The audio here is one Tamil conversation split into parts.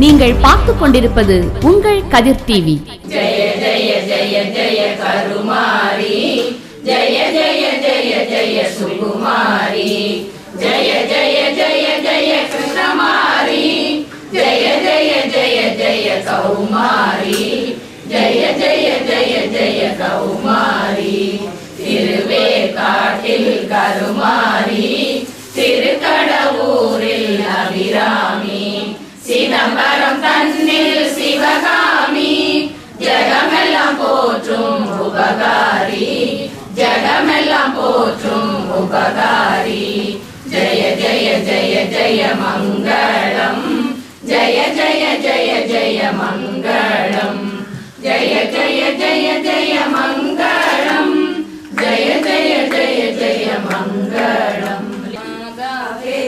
நீங்கள் பார்த்து கொண்டிருப்பது உங்கள் கதிர் டிவி ஜெய ஜெய ஜெய ஜெய கருமாரி ஜெய ஜெய ஜெய ஜெய சுகுமாரி ஜெய ஜெய ஜெய ஜெய கிருஷ்ணமாரி ஜெய ஜெய ஜெய ஜெய கௌமாரி ஜெய ஜெய ஜெய ஜெய கௌமாரி சிதம்பரம் தன்னில் சிவகாமி. ஜகமெல்லாம் போற்றும் உபகாரி. ஜகமெல்லாம் போற்றும் உபகாரி. ஜய ஜய ஜய ஜய மங்களம். ஜய ஜய ஜய ஜய மங்களம். ஜய ஜய ஜய ஜய மங்களம். ஜய ஜய ஜய ஜய மங்களம்.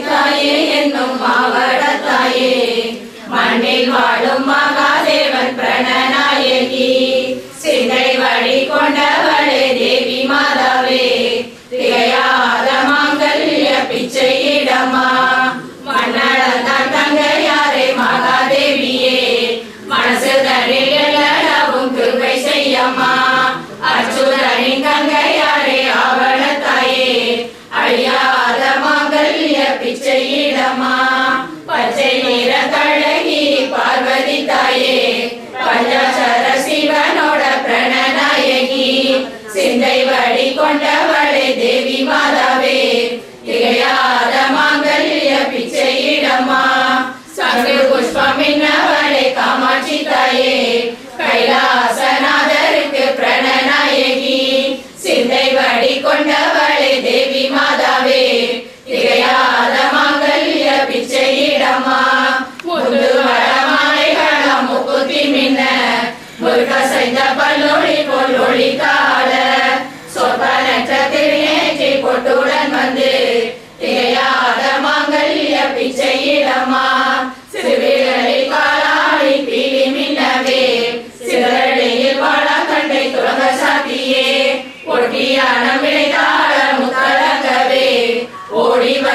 தாயே என்னும் மாவட பிரணநாயகி சிந்தை வழி கொண்டவளே தேவி மாதாவே திகையாத மாங்கல்ய பிச்சையிடமா சிந்தை வழி கொண்டவளே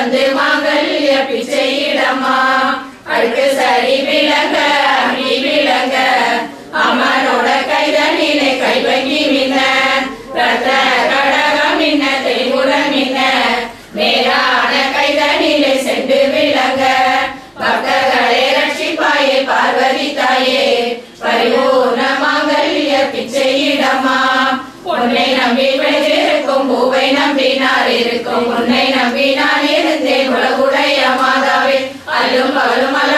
Vande உன்னை நம்பி விழுந்திருக்கும் பூவை நம்பினார் இருக்கும். உன்னை நம்பினார் இருந்தேன் உலகுடைய மாதாவே. அல்லும் பகலும் அல்ல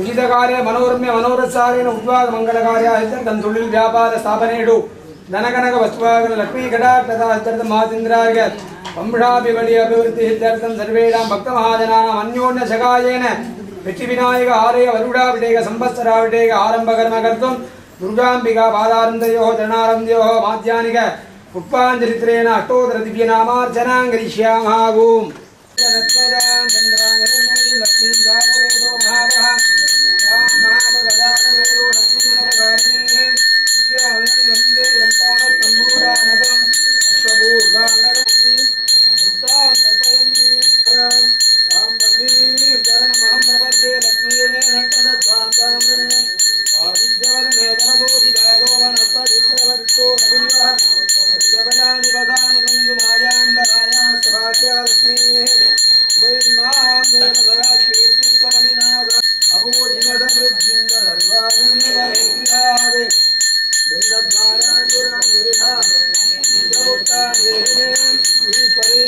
ಉಚಿತಕಾರ್ಯ ಮನೋರಮ್ಯ ಮನೋರಸಾರೇನ ಉದ್ವಾಗ ಮಂಗಳ ಕಾರ್ಯ ತನ್ನ ತೊಳಿಲ್ ವ್ಯಾಪಾರ ಸ್ಥಾಪನೆಡು ಧನಕನಕ ವಸ್ತುವಾಗನ ಲಕ್ಷ್ಮೀ ಕಟಾಕ್ಷದ ಮಾತೇಂದ್ರಾರ್ಗ ವಂಶಾಭಿವಳಿ ಅಭಿವೃದ್ಧಿ ಇತ್ಯರ್ಥಂ ಸರ್ವೇಷಾಂ ಭಕ್ತ ಮಹಾಜನಾನಾಂ ಅನ್ಯೋನ್ಯ ಸಗಾಯೇನ வெற்றி விநாயக ஆலய வருடாவிடேக சம்பத்சராவிடேக ஆரம்ப கர்ம கர்த்தும் துர்காம்பிகா பாதாரந்தயோ ஜனாரந்தயோ மாத்தியானிக புஷ்பாஞ்சலித்ரேன அட்டோதர திவ்ய நாமார்ச்சனாங்கரிஷ்யாமாகும் சரணம் ஈஸ்வரி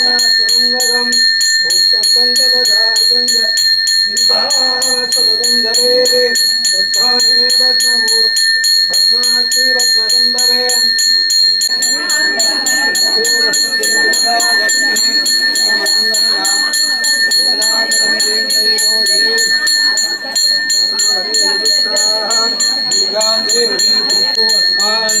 శ్రీవాసంగం భూకంబంధవధార్గంగ విభాసదంగవేదే బద్ధానే పద్మూ పద్మాక్షి పద్మసంభవే ీర్ఘాందేవీ అస్మాన్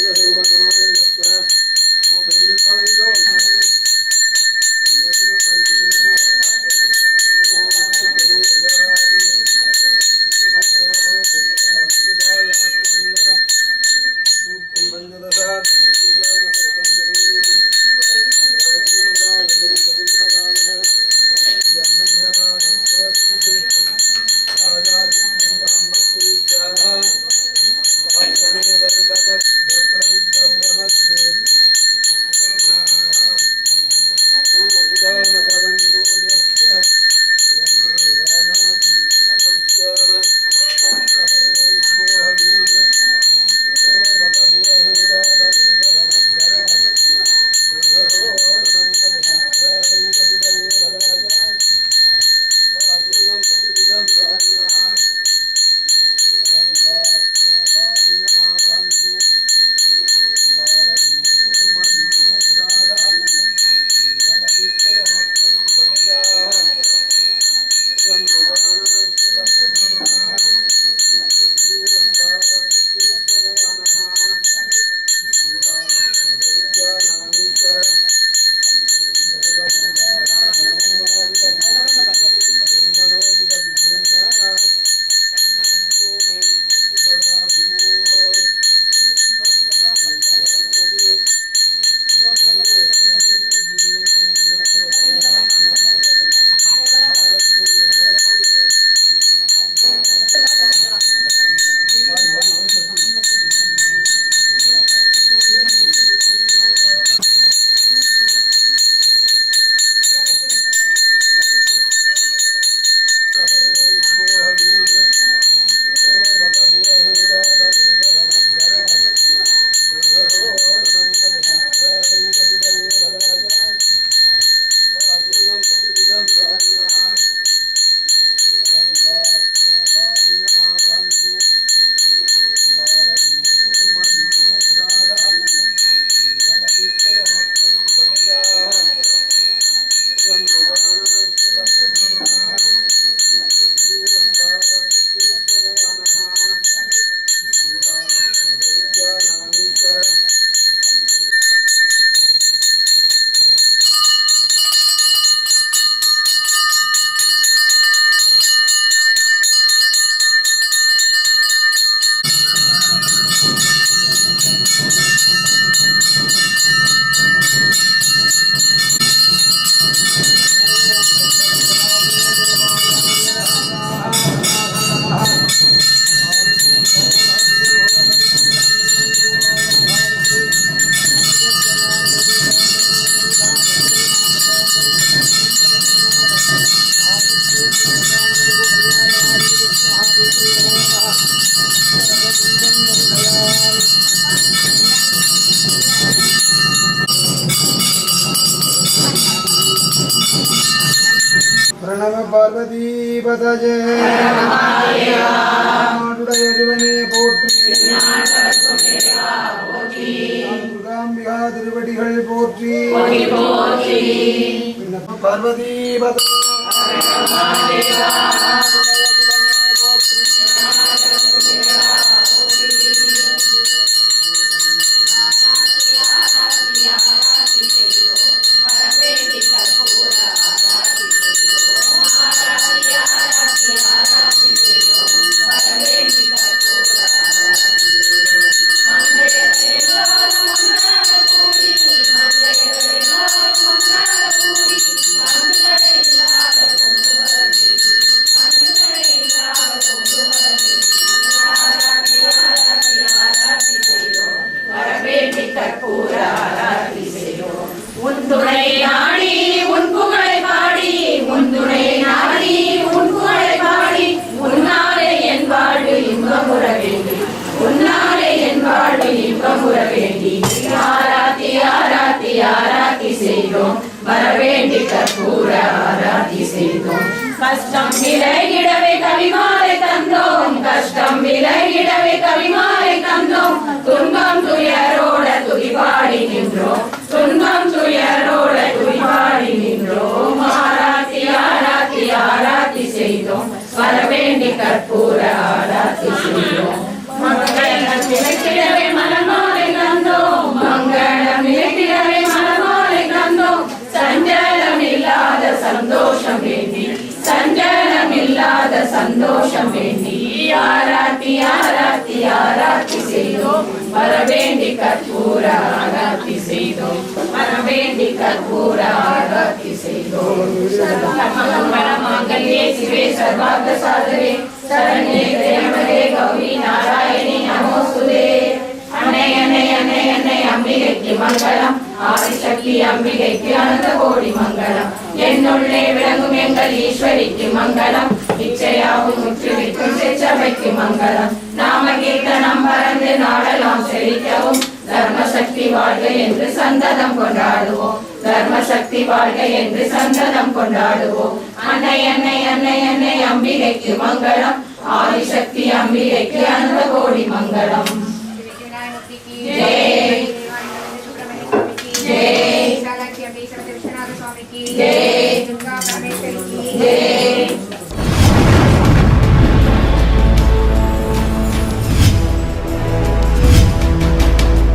பிரணவ பார்வதி பதஜே போற்றி. துர்காம்பிகா திருவடிகள் போற்றி. பிரணவ கஷ்டம் விலகிடவே கவிமாலை தந்தோம். கஷ்டம் விலகிடவே கவிமாலை தந்தோம். துன்பம் துயரோட துதிபாடி நின்றோம். துன்பம் துயரோட துதிபாடி நின்றோம். ஆராத்தி ஆராத்தி ஆராத்தி செய்தோம். வரவேண்டி கற்பூர ஆராத்தி செய்தோம். மங்களம் சந்தோஷம் வேண்டி ஆராத்தி ஆராத்தி ஆராத்தி செய்தோம் வரவேண்டி கற்பூர ஆராத்தி செய்தோம் வரவேண்டி கற்பூர ஆராத்தி செய்தோம் பரமாங்கல்யே சிவே சர்வார்த்த சாதரே சரண்யே திரையமரே கௌரி நாராயணி நமோஸ்துதே அன்னை அன்னை அன்னை அன்னை அம்பிகைக்கு மங்களம் ஆதிசக்தி அம்பிகைக்கு அனந்த கோடி மங்களம் என்னுள்ளே விளங்கும் எங்கள் ஈஸ்வரிக்கு மங்களம் இச்சையாவும் முற்றுவிக்கும் செச்சபைக்கு மங்களம். நாம கீர்த்தனம் பறந்து நாடெல்லாம் செழிக்கவும். தர்மசக்தி வாழ்க என்று சந்ததம் கொண்டாடுவோம். தர்மசக்தி வாழ்க என்று சந்ததம் கொண்டாடுவோம். அன்னை அன்னை அன்னை அன்னை அம்பிகைக்கு மங்களம். ஆதிசக்தி அம்பிகைக்கு அனந்த கோடி மங்களம். ஜெய். ஜெய். ஜெய்.